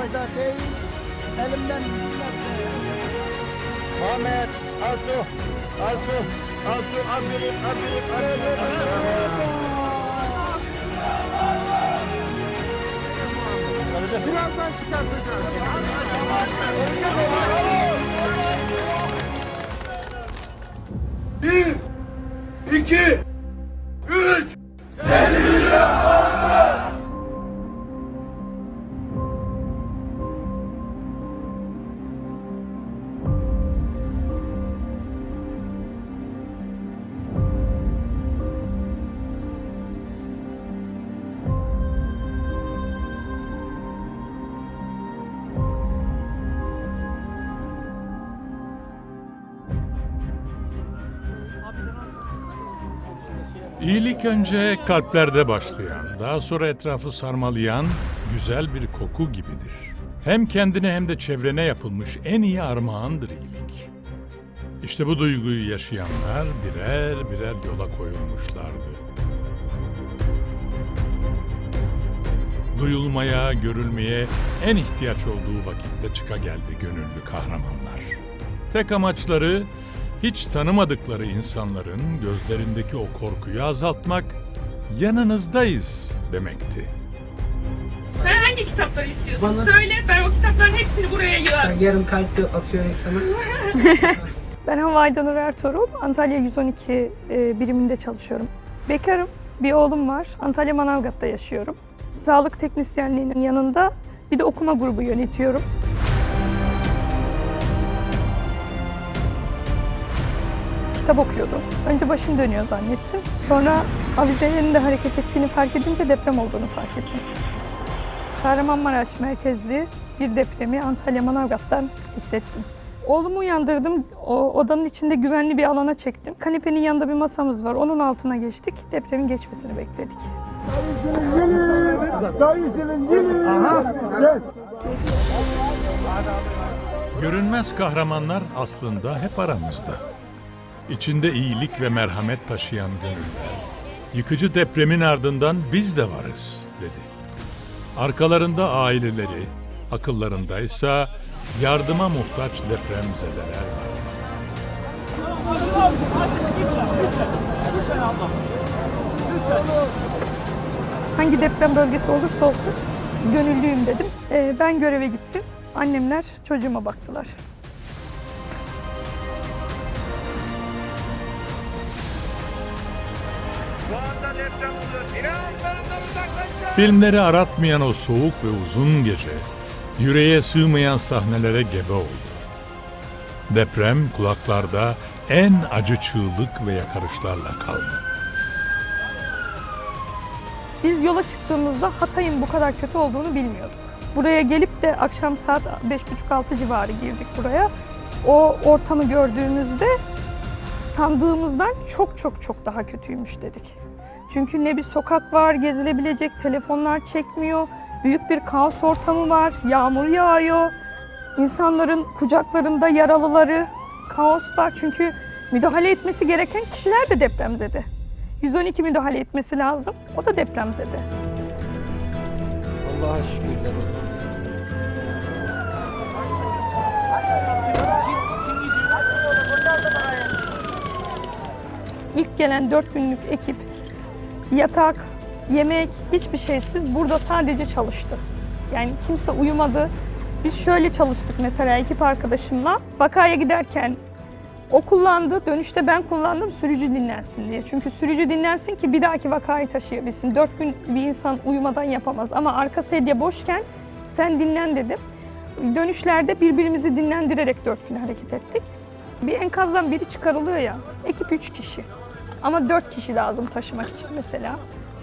fayda değil. Elimden gelmezse. Muhammed, Arzu, Arzu, Arzu, aferin, aferin, aferin. Çıkaracağız. Birazdan çıkartacağız. Bir, iki, İyilik önce kalplerde başlayan, daha sonra etrafı sarmalayan güzel bir koku gibidir. Hem kendine hem de çevrene yapılmış en iyi armağandır iyilik. İşte bu duyguyu yaşayanlar birer birer yola koyulmuşlardı. Duyulmaya, görülmeye en ihtiyaç olduğu vakitte çıka geldi gönüllü kahramanlar. Tek amaçları hiç tanımadıkları insanların gözlerindeki o korkuyu azaltmak, yanınızdayız demekti. Sen hangi kitapları istiyorsun? Söyle ben o kitapların hepsini buraya yığarım. Yarım kalp de atıyorum sana. Ben Hava Aydanur Ertuğrul, Antalya 112 e, biriminde çalışıyorum. Bekarım, bir oğlum var. Antalya Manavgat'ta yaşıyorum. Sağlık teknisyenliğinin yanında bir de okuma grubu yönetiyorum. Kitap okuyordum. Önce başım dönüyor zannettim. Sonra avizelerin de hareket ettiğini fark edince deprem olduğunu fark ettim. Kahramanmaraş merkezli bir depremi Antalya Manavgat'tan hissettim. Oğlumu uyandırdım. O odanın içinde güvenli bir alana çektim. Kanepenin yanında bir masamız var. Onun altına geçtik. Depremin geçmesini bekledik. Görünmez kahramanlar aslında hep aramızda. İçinde iyilik ve merhamet taşıyan gönüller. Yıkıcı depremin ardından biz de varız dedi. Arkalarında aileleri, akıllarındaysa yardıma muhtaç depremzedeler var. Hangi deprem bölgesi olursa olsun gönüllüyüm dedim. Ee, ben göreve gittim. Annemler çocuğuma baktılar. Filmleri aratmayan o soğuk ve uzun gece, yüreğe sığmayan sahnelere gebe oldu. Deprem kulaklarda en acı çığlık ve yakarışlarla kaldı. Biz yola çıktığımızda Hatay'ın bu kadar kötü olduğunu bilmiyorduk. Buraya gelip de akşam saat 5.30-6 civarı girdik buraya. O ortamı gördüğümüzde sandığımızdan çok çok çok daha kötüymüş dedik. Çünkü ne bir sokak var gezilebilecek, telefonlar çekmiyor, büyük bir kaos ortamı var, yağmur yağıyor. İnsanların kucaklarında yaralıları, kaos var çünkü müdahale etmesi gereken kişiler de depremzede. 112 müdahale etmesi lazım. O da depremzede. Allah'a şükürler olsun. İlk gelen 4 günlük ekip yatak, yemek, hiçbir şeysiz burada sadece çalıştı. Yani kimse uyumadı. Biz şöyle çalıştık mesela ekip arkadaşımla. Vakaya giderken o kullandı, dönüşte ben kullandım sürücü dinlensin diye. Çünkü sürücü dinlensin ki bir dahaki vakayı taşıyabilsin. Dört gün bir insan uyumadan yapamaz ama arka sedye boşken sen dinlen dedim. Dönüşlerde birbirimizi dinlendirerek dört gün hareket ettik. Bir enkazdan biri çıkarılıyor ya, ekip üç kişi. Ama dört kişi lazım taşımak için mesela.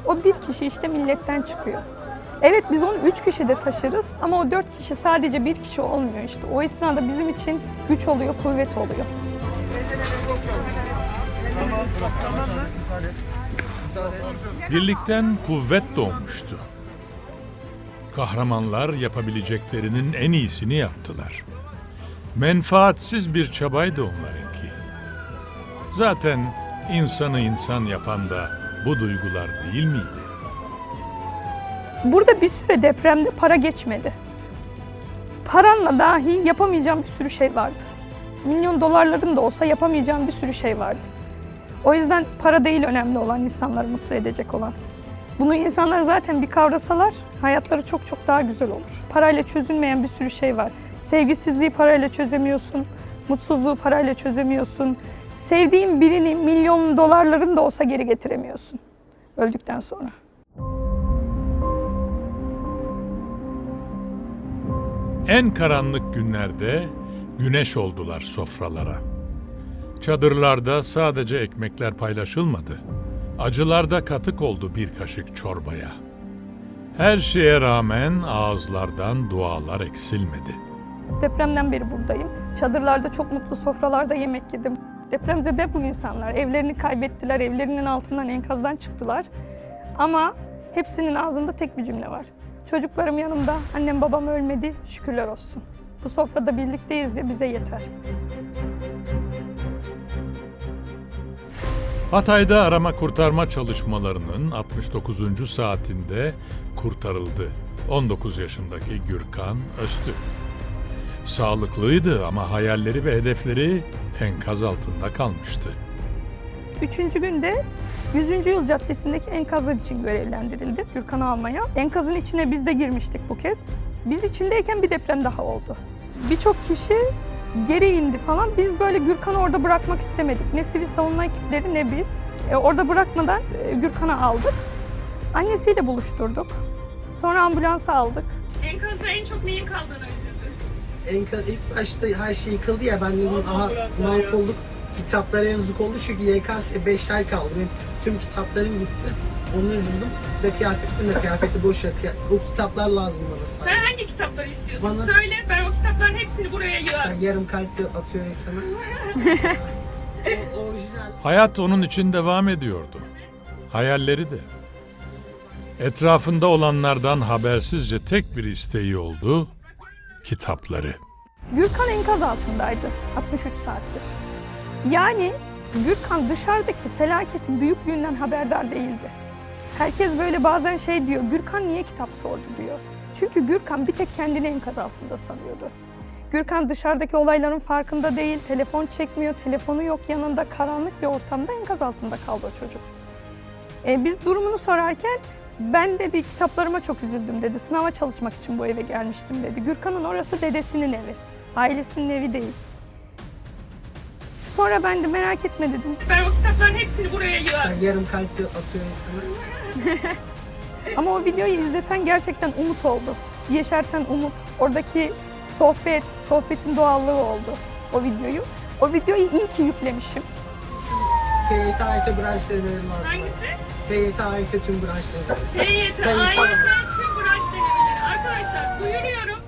O bir kişi işte milletten çıkıyor. Evet biz onu üç kişi de taşırız ama o dört kişi sadece bir kişi olmuyor işte. O esnada bizim için güç oluyor, kuvvet oluyor. Birlikten kuvvet doğmuştu. Kahramanlar yapabileceklerinin en iyisini yaptılar. Menfaatsiz bir çabaydı onlarınki. Zaten insanı insan yapan da bu duygular değil miydi? Burada bir süre depremde para geçmedi. paranla dahi yapamayacağım bir sürü şey vardı. Milyon dolarların da olsa yapamayacağım bir sürü şey vardı. O yüzden para değil önemli olan insanları mutlu edecek olan. Bunu insanlar zaten bir kavrasalar hayatları çok çok daha güzel olur. Parayla çözülmeyen bir sürü şey var. Sevgisizliği parayla çözemiyorsun. Mutsuzluğu parayla çözemiyorsun. Sevdiğin birini milyon dolarların da olsa geri getiremiyorsun öldükten sonra. En karanlık günlerde güneş oldular sofralara. Çadırlarda sadece ekmekler paylaşılmadı. Acılarda katık oldu bir kaşık çorbaya. Her şeye rağmen ağızlardan dualar eksilmedi. Depremden beri buradayım. Çadırlarda çok mutlu sofralarda yemek yedim. Depremzede bu insanlar. Evlerini kaybettiler, evlerinin altından enkazdan çıktılar. Ama hepsinin ağzında tek bir cümle var. Çocuklarım yanımda, annem babam ölmedi, şükürler olsun. Bu sofrada birlikteyiz ya bize yeter. Hatay'da arama kurtarma çalışmalarının 69. saatinde kurtarıldı 19 yaşındaki Gürkan Öztürk. Sağlıklıydı ama hayalleri ve hedefleri enkaz altında kalmıştı. Üçüncü günde 100. Yıl Caddesi'ndeki enkazlar için görevlendirildi Gürkan'ı almaya. Enkazın içine biz de girmiştik bu kez. Biz içindeyken bir deprem daha oldu. Birçok kişi geri indi falan. Biz böyle Gürkan'ı orada bırakmak istemedik. Ne sivil savunma ekipleri ne biz. E, orada bırakmadan e, Gürkan'ı aldık. Annesiyle buluşturduk. Sonra ambulansa aldık. Enkazda en çok neyin kaldığına Enkaz ilk başta her şey yıkıldı ya ben dedim aha mahvolduk. Kitaplara yazık oldu çünkü YKS 5 ay kaldı. Benim tüm kitaplarım gitti. Onu üzüldüm. De kıyafetlerim de kıyafeti boş ver. O kitaplar lazım bana Sen sadece. hangi kitapları istiyorsun? Bana- Söyle ben o kitapların hepsini buraya yığarım. Ben yarım kalple atıyorum sana. o, orijinal. Hayat onun için devam ediyordu. Hayalleri de. Etrafında olanlardan habersizce tek bir isteği oldu, kitapları. Gürkan enkaz altındaydı 63 saattir. Yani Gürkan dışarıdaki felaketin büyüklüğünden haberdar değildi. Herkes böyle bazen şey diyor, Gürkan niye kitap sordu diyor. Çünkü Gürkan bir tek kendini enkaz altında sanıyordu. Gürkan dışarıdaki olayların farkında değil, telefon çekmiyor, telefonu yok yanında, karanlık bir ortamda enkaz altında kaldı o çocuk. E, biz durumunu sorarken ben dedi kitaplarıma çok üzüldüm dedi. Sınava çalışmak için bu eve gelmiştim dedi. Gürkan'ın orası dedesinin evi. Ailesinin evi değil. Sonra ben de merak etme dedim. Ben o kitapların hepsini buraya yığarım. Ben yarım kalple atıyorum sana. Ama o videoyu izleten gerçekten umut oldu. Yeşerten umut. Oradaki sohbet, sohbetin doğallığı oldu o videoyu. O videoyu iyi ki yüklemişim. TYT AYT branşları verelim lazım. Hangisi? TYT AYT tüm branşları. TYT, Sayısal. AYT, tüm branş denemeleri. Arkadaşlar duyuruyorum.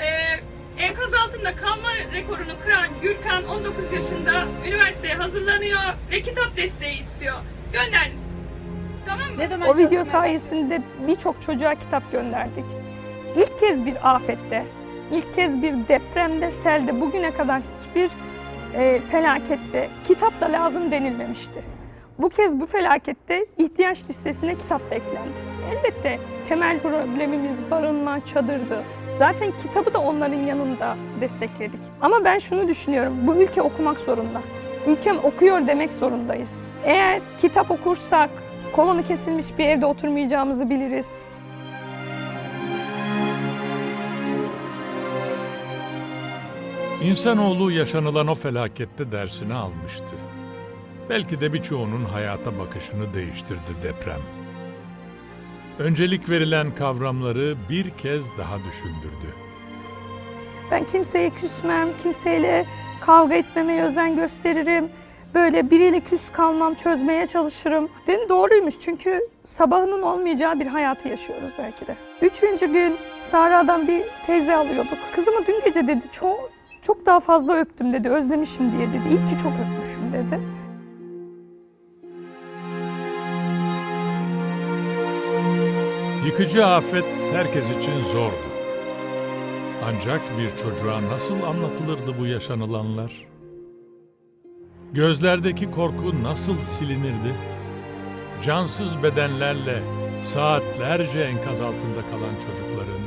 Ee, enkaz altında kalma rekorunu kıran Gürkan 19 yaşında üniversiteye hazırlanıyor ve kitap desteği istiyor. Gönder. Tamam mı? O video sayesinde birçok çocuğa kitap gönderdik. İlk kez bir afette, ilk kez bir depremde, selde bugüne kadar hiçbir e, felakette kitap da lazım denilmemişti. Bu kez bu felakette ihtiyaç listesine kitap da eklendi. Elbette temel problemimiz barınma, çadırdı. Zaten kitabı da onların yanında destekledik. Ama ben şunu düşünüyorum, bu ülke okumak zorunda. Ülkem okuyor demek zorundayız. Eğer kitap okursak, kolonu kesilmiş bir evde oturmayacağımızı biliriz. İnsanoğlu yaşanılan o felakette dersini almıştı. Belki de birçoğunun hayata bakışını değiştirdi deprem. Öncelik verilen kavramları bir kez daha düşündürdü. Ben kimseye küsmem, kimseyle kavga etmemeye özen gösteririm. Böyle biriyle küs kalmam, çözmeye çalışırım. Dedim doğruymuş çünkü sabahının olmayacağı bir hayatı yaşıyoruz belki de. Üçüncü gün Sahra'dan bir teyze alıyorduk. Kızımı dün gece dedi çok çok daha fazla öptüm dedi, özlemişim diye dedi. İyi ki çok öpmüşüm dedi. Yıkıcı afet herkes için zordu. Ancak bir çocuğa nasıl anlatılırdı bu yaşanılanlar? Gözlerdeki korku nasıl silinirdi? Cansız bedenlerle saatlerce enkaz altında kalan çocukların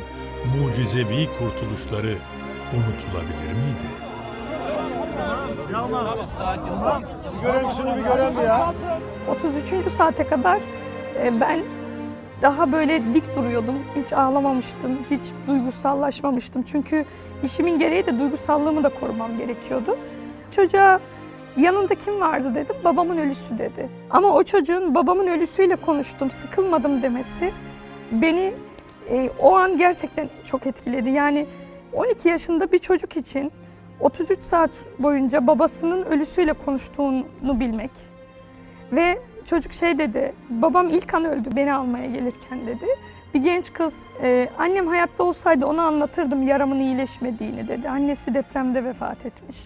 mucizevi kurtuluşları unutulabilir miydi? Görelim şunu bir görelim ya. 33. saate kadar e, ben daha böyle dik duruyordum. Hiç ağlamamıştım, hiç duygusallaşmamıştım. Çünkü işimin gereği de duygusallığımı da korumam gerekiyordu. Çocuğa yanında kim vardı dedim, babamın ölüsü dedi. Ama o çocuğun babamın ölüsüyle konuştum, sıkılmadım demesi beni e, o an gerçekten çok etkiledi. Yani 12 yaşında bir çocuk için 33 saat boyunca babasının ölüsüyle konuştuğunu bilmek ve çocuk şey dedi, babam ilk an öldü beni almaya gelirken dedi. Bir genç kız, "E, annem hayatta olsaydı ona anlatırdım yaramın iyileşmediğini dedi. Annesi depremde vefat etmiş.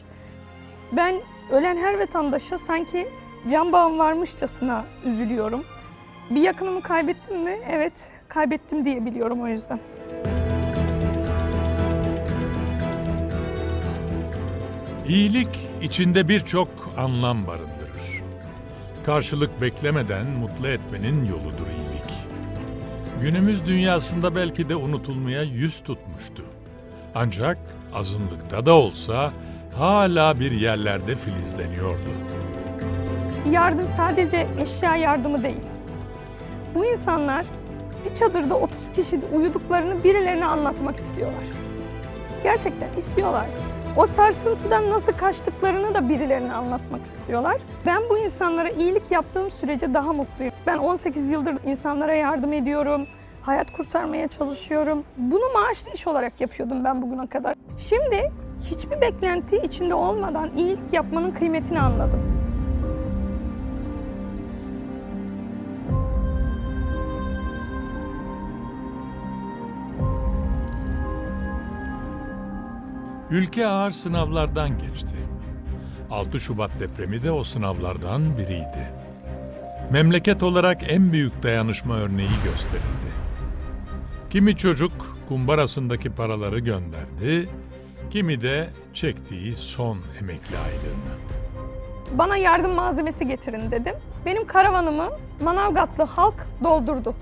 Ben ölen her vatandaşa sanki can bağım varmışçasına üzülüyorum. Bir yakınımı kaybettim mi? Evet, kaybettim diye biliyorum o yüzden. İyilik içinde birçok anlam barındırır. Karşılık beklemeden mutlu etmenin yoludur iyilik. Günümüz dünyasında belki de unutulmaya yüz tutmuştu. Ancak azınlıkta da olsa hala bir yerlerde filizleniyordu. Yardım sadece eşya yardımı değil. Bu insanlar bir çadırda 30 kişi uyuduklarını birilerine anlatmak istiyorlar. Gerçekten istiyorlar. O sarsıntıdan nasıl kaçtıklarını da birilerine anlatmak istiyorlar. Ben bu insanlara iyilik yaptığım sürece daha mutluyum. Ben 18 yıldır insanlara yardım ediyorum. Hayat kurtarmaya çalışıyorum. Bunu maaşlı iş olarak yapıyordum ben bugüne kadar. Şimdi hiçbir beklenti içinde olmadan iyilik yapmanın kıymetini anladım. Ülke ağır sınavlardan geçti. 6 Şubat depremi de o sınavlardan biriydi. Memleket olarak en büyük dayanışma örneği gösterildi. Kimi çocuk kumbarasındaki paraları gönderdi, kimi de çektiği son emekli aylığını. Bana yardım malzemesi getirin dedim. Benim karavanımı Manavgatlı halk doldurdu.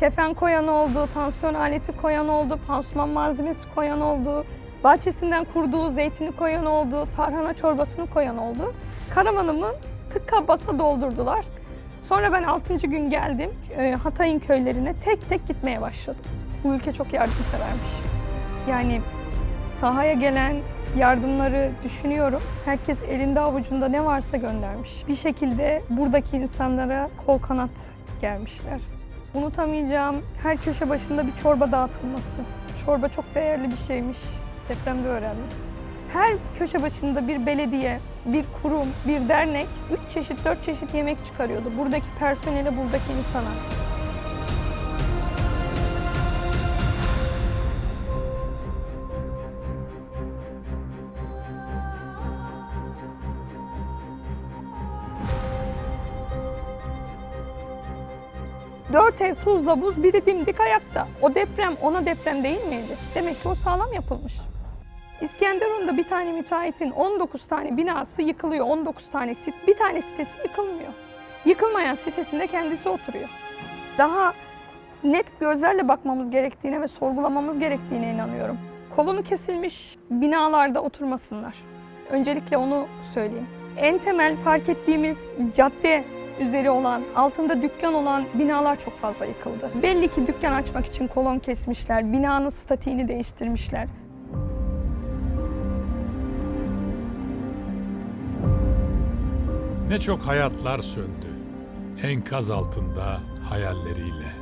Kefen koyan oldu, tansiyon aleti koyan oldu, pansuman malzemesi koyan oldu, bahçesinden kurduğu zeytini koyan oldu, tarhana çorbasını koyan oldu. Karavanımı tıka basa doldurdular. Sonra ben 6. gün geldim e, Hatay'ın köylerine tek tek gitmeye başladım. Bu ülke çok yardımsevermiş. Yani sahaya gelen yardımları düşünüyorum. Herkes elinde avucunda ne varsa göndermiş. Bir şekilde buradaki insanlara kol kanat gelmişler. Unutamayacağım her köşe başında bir çorba dağıtılması. Çorba çok değerli bir şeymiş. Depremde öğrendim. Her köşe başında bir belediye, bir kurum, bir dernek üç çeşit, dört çeşit yemek çıkarıyordu. Buradaki personele, buradaki insana. Dört ev tuzla buz, biri dimdik ayakta. O deprem ona deprem değil miydi? Demek ki o sağlam yapılmış. İskenderun'da bir tane müteahhitin 19 tane binası yıkılıyor. 19 tane sit, bir tane sitesi yıkılmıyor. Yıkılmayan sitesinde kendisi oturuyor. Daha net gözlerle bakmamız gerektiğine ve sorgulamamız gerektiğine inanıyorum. Kolunu kesilmiş binalarda oturmasınlar. Öncelikle onu söyleyeyim. En temel fark ettiğimiz cadde üzeri olan, altında dükkan olan binalar çok fazla yıkıldı. Belli ki dükkan açmak için kolon kesmişler, binanın statiğini değiştirmişler. Ne çok hayatlar söndü. Enkaz altında hayalleriyle.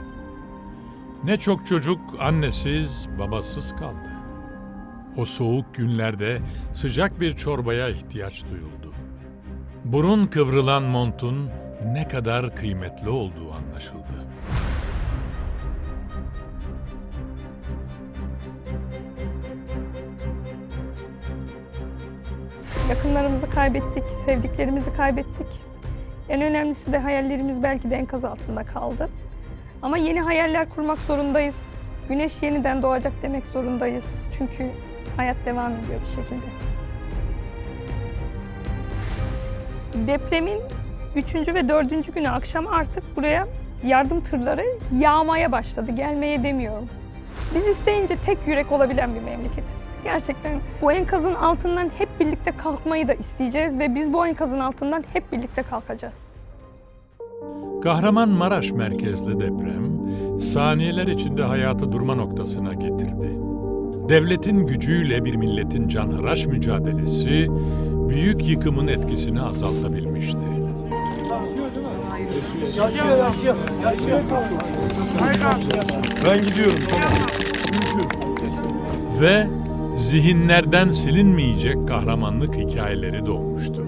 Ne çok çocuk annesiz, babasız kaldı. O soğuk günlerde sıcak bir çorbaya ihtiyaç duyuldu. Burun kıvrılan montun ne kadar kıymetli olduğu anlaşıldı. Yakınlarımızı kaybettik, sevdiklerimizi kaybettik. En önemlisi de hayallerimiz belki de enkaz altında kaldı. Ama yeni hayaller kurmak zorundayız. Güneş yeniden doğacak demek zorundayız. Çünkü hayat devam ediyor bir şekilde. Depremin 3. ve 4. günü akşam artık buraya yardım tırları yağmaya başladı. Gelmeye demiyorum. Biz isteyince tek yürek olabilen bir memleketiz. Gerçekten bu enkazın altından hep birlikte kalkmayı da isteyeceğiz ve biz bu enkazın altından hep birlikte kalkacağız. Kahramanmaraş merkezli deprem saniyeler içinde hayatı durma noktasına getirdi. Devletin gücüyle bir milletin canhıraş mücadelesi büyük yıkımın etkisini azaltabilmişti. Ben gidiyorum. Ve zihinlerden silinmeyecek kahramanlık hikayeleri doğmuştu.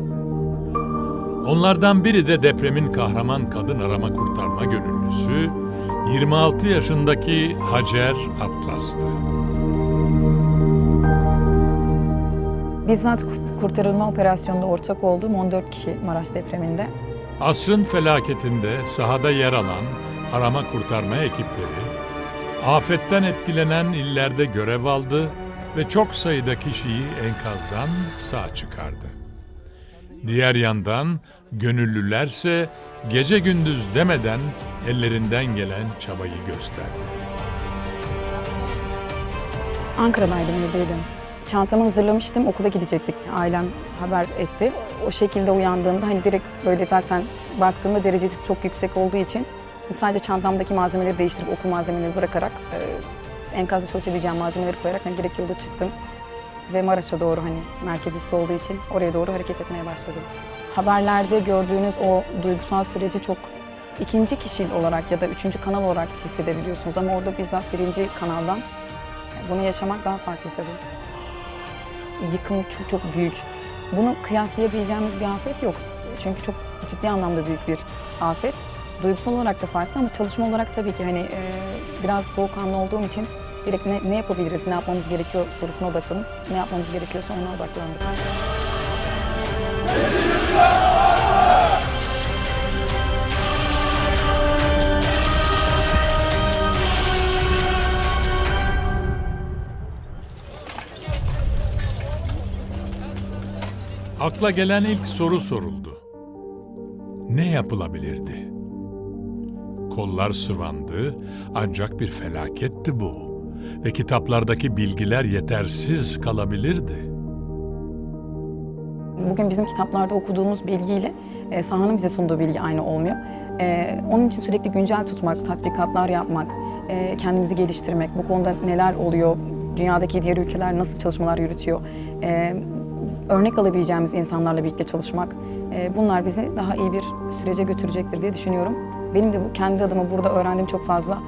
Onlardan biri de depremin kahraman kadın arama kurtarma gönüllüsü 26 yaşındaki Hacer Atlas'tı. Bizzat kur- kurtarılma operasyonunda ortak olduğum 14 kişi Maraş depreminde. Asrın felaketinde sahada yer alan arama kurtarma ekipleri, afetten etkilenen illerde görev aldı ve çok sayıda kişiyi enkazdan sağ çıkardı. Diğer yandan gönüllülerse gece gündüz demeden ellerinden gelen çabayı gösterdi. Ankara'daydım, evdeydim. Çantamı hazırlamıştım, okula gidecektik. Ailem haber etti. O şekilde uyandığımda hani direkt böyle zaten baktığımda derecesi çok yüksek olduğu için sadece çantamdaki malzemeleri değiştirip okul malzemeleri bırakarak e, enkazda çalışabileceğim malzemeleri koyarak hani direkt yola çıktım. Ve Maraş'a doğru hani merkez üssü olduğu için oraya doğru hareket etmeye başladım. Haberlerde gördüğünüz o duygusal süreci çok ikinci kişi olarak ya da üçüncü kanal olarak hissedebiliyorsunuz ama orada bizzat birinci kanaldan bunu yaşamak daha farklı tabii. Yıkım çok çok büyük. Bunu kıyaslayabileceğimiz bir afet yok. Çünkü çok ciddi anlamda büyük bir afet. Duygusal olarak da farklı ama çalışma olarak tabii ki hani biraz soğukkanlı olduğum için direkt ne, ne yapabiliriz, ne yapmamız gerekiyor sorusuna odaklanıp ne yapmamız gerekiyorsa ona odaklandık. Akla gelen ilk soru soruldu. Ne yapılabilirdi? Kollar sıvandı ancak bir felaketti bu ve kitaplardaki bilgiler yetersiz kalabilirdi. Bugün bizim kitaplarda okuduğumuz bilgiyle e, sahanın bize sunduğu bilgi aynı olmuyor. E, onun için sürekli güncel tutmak, tatbikatlar yapmak, e, kendimizi geliştirmek, bu konuda neler oluyor, dünyadaki diğer ülkeler nasıl çalışmalar yürütüyor, e, örnek alabileceğimiz insanlarla birlikte çalışmak, e, bunlar bizi daha iyi bir sürece götürecektir diye düşünüyorum. Benim de bu kendi adıma burada öğrendiğim çok fazla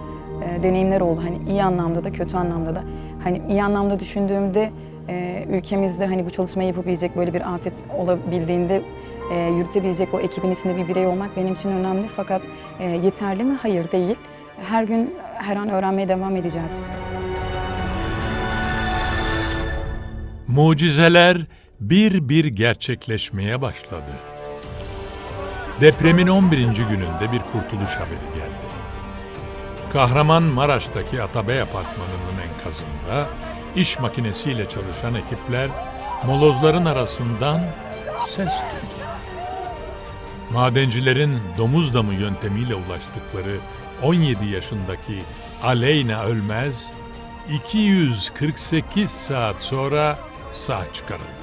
e, deneyimler oldu. Hani iyi anlamda da kötü anlamda da. Hani iyi anlamda düşündüğümde e, ülkemizde hani bu çalışmayı yapabilecek böyle bir afet olabildiğinde e, yürütebilecek o ekibin içinde bir birey olmak benim için önemli. Fakat e, yeterli mi? Hayır değil. Her gün her an öğrenmeye devam edeceğiz. Mucizeler bir bir gerçekleşmeye başladı. Depremin 11. gününde bir kurtuluş haberi geldi. Kahramanmaraş'taki Atabey Apartmanı'nın enkazında iş makinesiyle çalışan ekipler molozların arasından ses duydu. Madencilerin domuz damı yöntemiyle ulaştıkları 17 yaşındaki Aleyna Ölmez 248 saat sonra sağ çıkarıldı.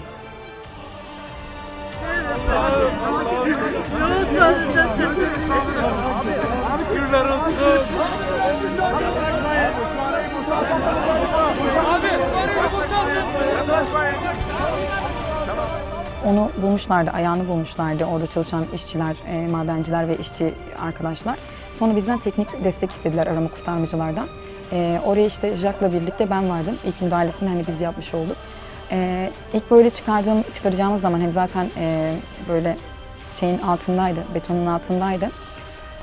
Onu bulmuşlardı, ayağını bulmuşlardı orada çalışan işçiler, e, madenciler ve işçi arkadaşlar. Sonra bizden teknik destek istediler arama kurtarmacılardan. E, oraya işte Jack'la birlikte ben vardım. İlk müdahalesini hani biz yapmış olduk. E, ilk böyle çıkardığım, çıkaracağımız zaman hani zaten e, böyle şeyin altındaydı, betonun altındaydı.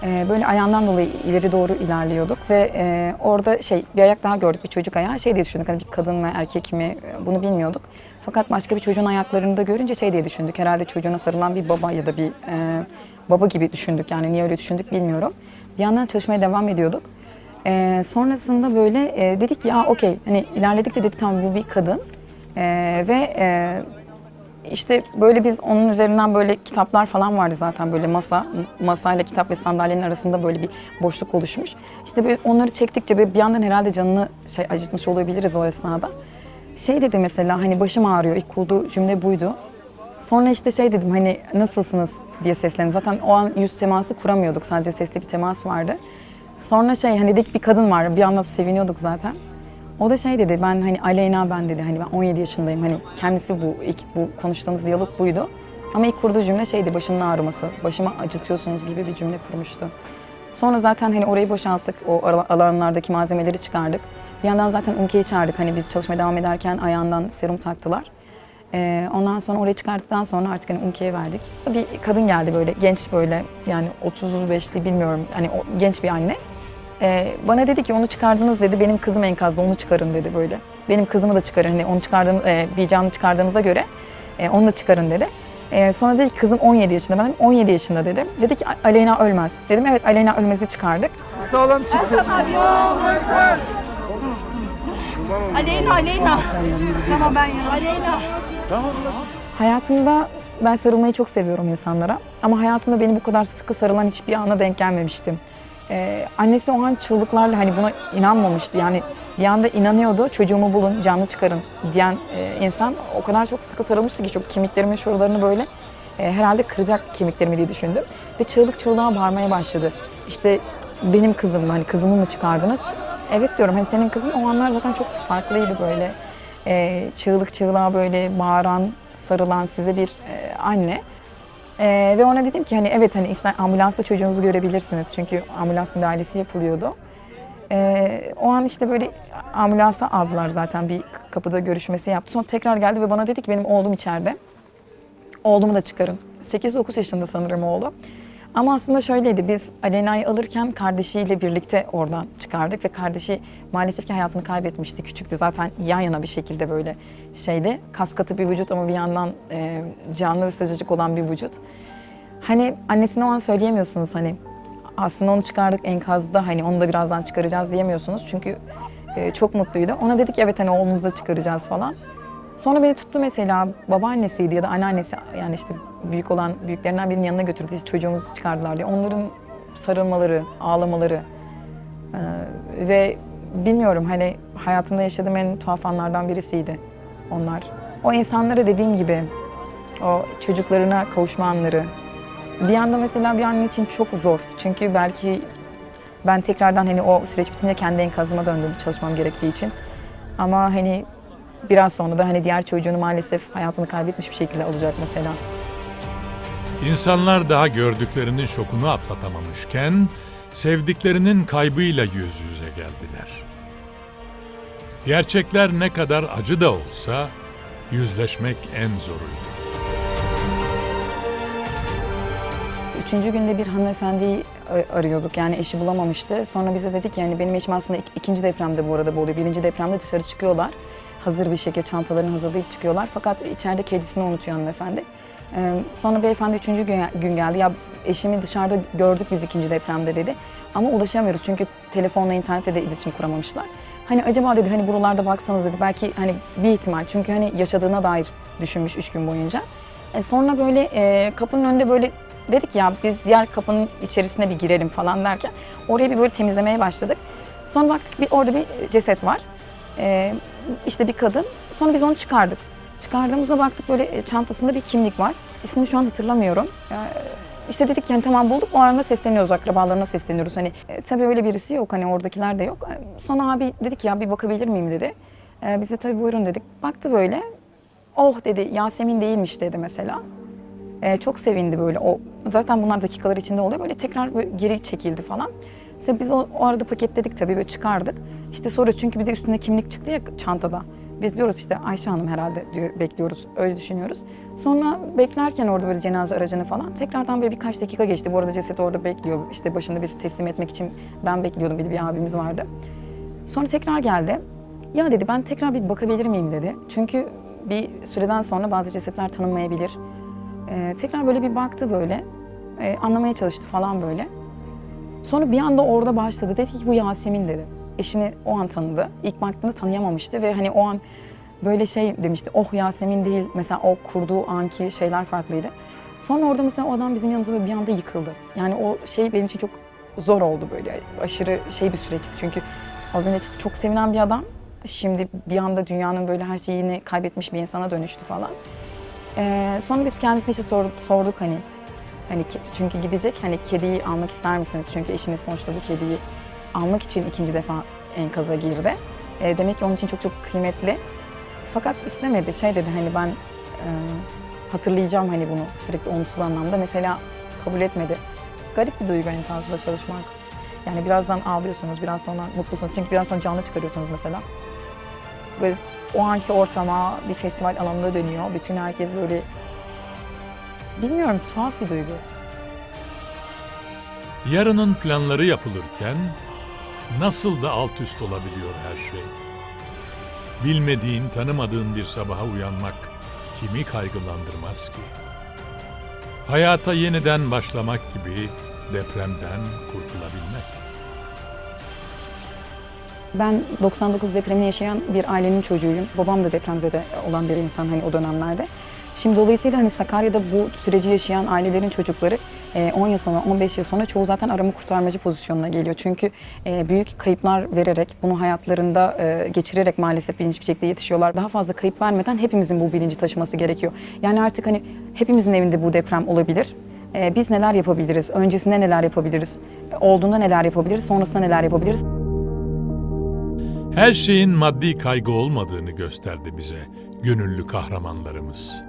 E, böyle ayağından dolayı ileri doğru ilerliyorduk ve e, orada şey bir ayak daha gördük, bir çocuk ayağı. Şey diye düşündük hani bir kadın mı erkek mi bunu bilmiyorduk. Fakat başka bir çocuğun ayaklarını da görünce şey diye düşündük. Herhalde çocuğuna sarılan bir baba ya da bir e, baba gibi düşündük. Yani niye öyle düşündük bilmiyorum. Bir yandan çalışmaya devam ediyorduk. E, sonrasında böyle e, dedik ya okey hani ilerledikçe dedik tamam bu bir kadın. E, ve e, işte böyle biz onun üzerinden böyle kitaplar falan vardı zaten böyle masa, masayla kitap ve sandalyenin arasında böyle bir boşluk oluşmuş. İşte böyle onları çektikçe böyle bir yandan herhalde canını şey acıtmış olabiliriz o esnada. Şey dedi mesela hani başım ağrıyor ilk kurduğu cümle buydu. Sonra işte şey dedim hani nasılsınız diye seslendim. Zaten o an yüz teması kuramıyorduk sadece sesli bir temas vardı. Sonra şey hani dedik bir kadın var bir anda seviniyorduk zaten. O da şey dedi ben hani Aleyna ben dedi hani ben 17 yaşındayım hani kendisi bu ilk bu konuştuğumuz diyalog buydu. Ama ilk kurduğu cümle şeydi başının ağrıması, başıma acıtıyorsunuz gibi bir cümle kurmuştu. Sonra zaten hani orayı boşalttık, o alanlardaki malzemeleri çıkardık. Bir yandan zaten Umke'yi çağırdık hani biz çalışmaya devam ederken ayağından serum taktılar. Ee, ondan sonra orayı çıkarttıktan sonra artık hani Umke'ye verdik. Bir kadın geldi böyle genç böyle yani 35'li bilmiyorum hani genç bir anne. Ee, bana dedi ki onu çıkardınız dedi benim kızım enkazda onu çıkarın dedi böyle. Benim kızımı da çıkarın hani onu çıkardığın, e, bir canlı çıkardığınıza göre e, onu da çıkarın dedi. Ee, sonra dedi ki kızım 17 yaşında ben dedim, 17 yaşında dedim. Dedi ki Aleyna ölmez. Dedim evet Aleyna ölmez'i çıkardık. Sağlam çıktı. Aleyna, Aleyna. Tamam ben ya. Aleyna. Hayatımda ben sarılmayı çok seviyorum insanlara. Ama hayatımda beni bu kadar sıkı sarılan hiçbir ana denk gelmemiştim. Ee, annesi o an çığlıklarla hani buna inanmamıştı. Yani bir anda inanıyordu. Çocuğumu bulun, canlı çıkarın diyen e, insan o kadar çok sıkı sarılmıştı ki çok kemiklerimin şuralarını böyle e, herhalde kıracak kemiklerimi diye düşündüm. Ve çığlık çığlığa bağırmaya başladı. İşte benim kızım hani kızımı mı çıkardınız? Evet diyorum hani senin kızın o anlar zaten çok farklıydı böyle. E, çığlık çığlığa böyle bağıran, sarılan size bir e, anne. Ee, ve ona dedim ki hani evet hani ister ambulansta çocuğunuzu görebilirsiniz çünkü ambulans müdahalesi yapılıyordu. Ee, o an işte böyle ambulansa aldılar zaten bir kapıda görüşmesi yaptı. Sonra tekrar geldi ve bana dedi ki benim oğlum içeride. Oğlumu da çıkarın. 8-9 yaşında sanırım oğlu. Ama aslında şöyleydi biz Alena'yı alırken kardeşiyle birlikte oradan çıkardık ve kardeşi maalesef ki hayatını kaybetmişti. Küçüktü zaten yan yana bir şekilde böyle şeyde kas katı bir vücut ama bir yandan e, canlı ve sıcacık olan bir vücut. Hani annesine o an söyleyemiyorsunuz hani aslında onu çıkardık enkazda hani onu da birazdan çıkaracağız diyemiyorsunuz. Çünkü e, çok mutluydu. Ona dedik evet hani oğlunuzu da çıkaracağız falan. Sonra beni tuttu mesela babaannesiydi ya da anneannesi yani işte büyük olan büyüklerinden birinin yanına götürdü işte çocuğumuzu çıkardılar diye. Onların sarılmaları, ağlamaları e, ve bilmiyorum hani hayatımda yaşadığım en tuhaf anlardan birisiydi onlar. O insanlara dediğim gibi o çocuklarına kavuşma anları bir yanda mesela bir anne için çok zor. Çünkü belki ben tekrardan hani o süreç bitince kendi enkazıma döndüm çalışmam gerektiği için. Ama hani biraz sonra da hani diğer çocuğunu maalesef hayatını kaybetmiş bir şekilde alacak mesela. İnsanlar daha gördüklerinin şokunu atlatamamışken sevdiklerinin kaybıyla yüz yüze geldiler. Gerçekler ne kadar acı da olsa yüzleşmek en zoruydu. Üçüncü günde bir hanımefendiyi a- arıyorduk. Yani eşi bulamamıştı. Sonra bize dedi ki yani benim eşim aslında ik- ikinci depremde bu arada bu oluyor. Birinci depremde dışarı çıkıyorlar. Hazır bir şekilde çantalarını hazırlayıp çıkıyorlar. Fakat içeride kedisini unutuyor hanımefendi. Ee, sonra beyefendi üçüncü gün, gün geldi. Ya eşimi dışarıda gördük biz ikinci depremde dedi. Ama ulaşamıyoruz çünkü telefonla internette de iletişim kuramamışlar. Hani acaba dedi hani buralarda baksanız dedi belki hani bir ihtimal. Çünkü hani yaşadığına dair düşünmüş üç gün boyunca. E, sonra böyle e, kapının önünde böyle dedik ya biz diğer kapının içerisine bir girelim falan derken orayı bir böyle temizlemeye başladık. Sonra baktık bir orada bir ceset var. E, işte bir kadın. Sonra biz onu çıkardık. Çıkardığımızda baktık böyle e, çantasında bir kimlik var. İsmini şu an hatırlamıyorum. E, işte dedik yani tamam bulduk. O arada sesleniyoruz, akrabalarına sesleniyoruz. Hani e, tabii öyle birisi yok. Hani oradakiler de yok. E, Sonra abi dedik ya bir bakabilir miyim dedi. E, biz de tabii buyurun dedik. Baktı böyle. Oh dedi Yasemin değilmiş dedi mesela. Ee, çok sevindi böyle. O zaten bunlar dakikalar içinde oluyor. Böyle tekrar böyle geri çekildi falan. İşte biz o, o arada paketledik tabii böyle çıkardık. İşte sonra çünkü bir de üstünde kimlik çıktı ya çantada. Biz diyoruz işte Ayşe Hanım herhalde diyor, bekliyoruz. Öyle düşünüyoruz. Sonra beklerken orada böyle cenaze aracını falan tekrardan böyle birkaç dakika geçti. Bu arada ceset orada bekliyor. İşte başında bizi teslim etmek için ben bekliyordum. Bir bir abimiz vardı. Sonra tekrar geldi. Ya dedi ben tekrar bir bakabilir miyim dedi. Çünkü bir süreden sonra bazı cesetler tanınmayabilir. Ee, tekrar böyle bir baktı böyle. Ee, anlamaya çalıştı falan böyle. Sonra bir anda orada başladı. Dedi ki bu Yasemin dedi. Eşini o an tanıdı. İlk baktığında tanıyamamıştı ve hani o an böyle şey demişti. Oh Yasemin değil. Mesela o kurduğu anki şeyler farklıydı. Sonra orada mesela o adam bizim yanımıza böyle bir anda yıkıldı. Yani o şey benim için çok zor oldu böyle. Aşırı şey bir süreçti. Çünkü az önce çok sevinen bir adam şimdi bir anda dünyanın böyle her şeyini kaybetmiş bir insana dönüştü falan. Ee, sonra biz kendisine işte sor- sorduk hani hani çünkü gidecek hani kediyi almak ister misiniz? Çünkü eşiniz sonuçta bu kediyi almak için ikinci defa enkaza girdi. Ee, demek ki onun için çok çok kıymetli. Fakat istemedi. Şey dedi hani ben e, hatırlayacağım hani bunu sürekli onsuz anlamda. Mesela kabul etmedi. Garip bir duygu enkazda çalışmak. Yani birazdan ağlıyorsunuz, biraz sonra mutlusunuz. Çünkü biraz sonra canlı çıkarıyorsunuz mesela. Ve o anki ortama bir festival alanına dönüyor. Bütün herkes böyle... Bilmiyorum, tuhaf bir duygu. Yarının planları yapılırken nasıl da alt üst olabiliyor her şey. Bilmediğin, tanımadığın bir sabaha uyanmak kimi kaygılandırmaz ki? Hayata yeniden başlamak gibi depremden kurtulabilmek. Ben 99 depremini yaşayan bir ailenin çocuğuyum. Babam da depremzede olan bir insan hani o dönemlerde. Şimdi dolayısıyla hani Sakarya'da bu süreci yaşayan ailelerin çocukları e, 10 yıl sonra, 15 yıl sonra çoğu zaten arama kurtarmacı pozisyonuna geliyor. Çünkü e, büyük kayıplar vererek, bunu hayatlarında e, geçirerek maalesef bilinç bir şekilde yetişiyorlar. Daha fazla kayıp vermeden hepimizin bu bilinci taşıması gerekiyor. Yani artık hani hepimizin evinde bu deprem olabilir. E, Biz neler yapabiliriz? Öncesinde neler yapabiliriz? Olduğunda neler yapabiliriz? Sonrasında neler yapabiliriz? Her şeyin maddi kaygı olmadığını gösterdi bize gönüllü kahramanlarımız.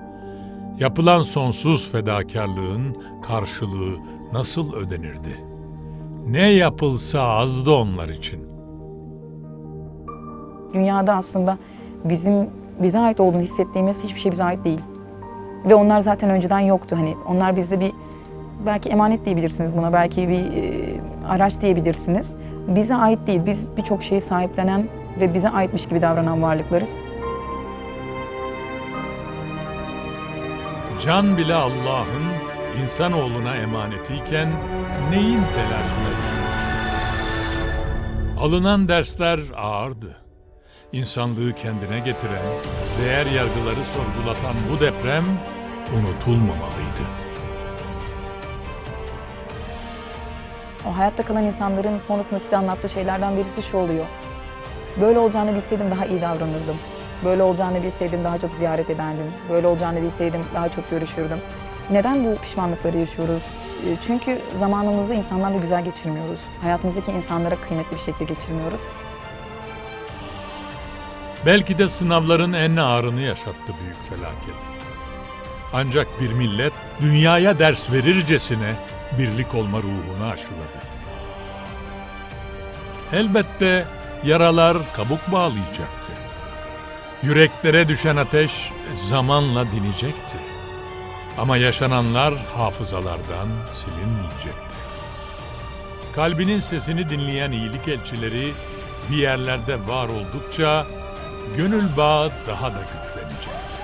Yapılan sonsuz fedakarlığın karşılığı nasıl ödenirdi? Ne yapılsa azdı onlar için. Dünyada aslında bizim bize ait olduğunu hissettiğimiz hiçbir şey bize ait değil. Ve onlar zaten önceden yoktu. Hani onlar bizde bir belki emanet diyebilirsiniz buna, belki bir e, araç diyebilirsiniz. Bize ait değil. Biz birçok şeyi sahiplenen ve bize aitmiş gibi davranan varlıklarız. Can bile Allah'ın insanoğluna emanetiyken neyin telaşına düşmüştü? Alınan dersler ağırdı. İnsanlığı kendine getiren, değer yargıları sorgulatan bu deprem unutulmamalıydı. O hayatta kalan insanların sonrasında size anlattığı şeylerden birisi şu oluyor. Böyle olacağını bilseydim daha iyi davranırdım. Böyle olacağını bilseydim daha çok ziyaret ederdim. Böyle olacağını bilseydim daha çok görüşürdüm. Neden bu pişmanlıkları yaşıyoruz? E, Çünkü zamanımızı insanlarla güzel geçirmiyoruz. Hayatımızdaki insanlara kıymetli bir şekilde geçirmiyoruz. Belki de sınavların en ağırını yaşattı büyük felaket. Ancak bir millet dünyaya ders verircesine birlik olma ruhunu aşıladı. Elbette yaralar kabuk bağlayacaktı. Yüreklere düşen ateş zamanla dinecekti. Ama yaşananlar hafızalardan silinmeyecekti. Kalbinin sesini dinleyen iyilik elçileri bir yerlerde var oldukça gönül bağı daha da güçlenecekti.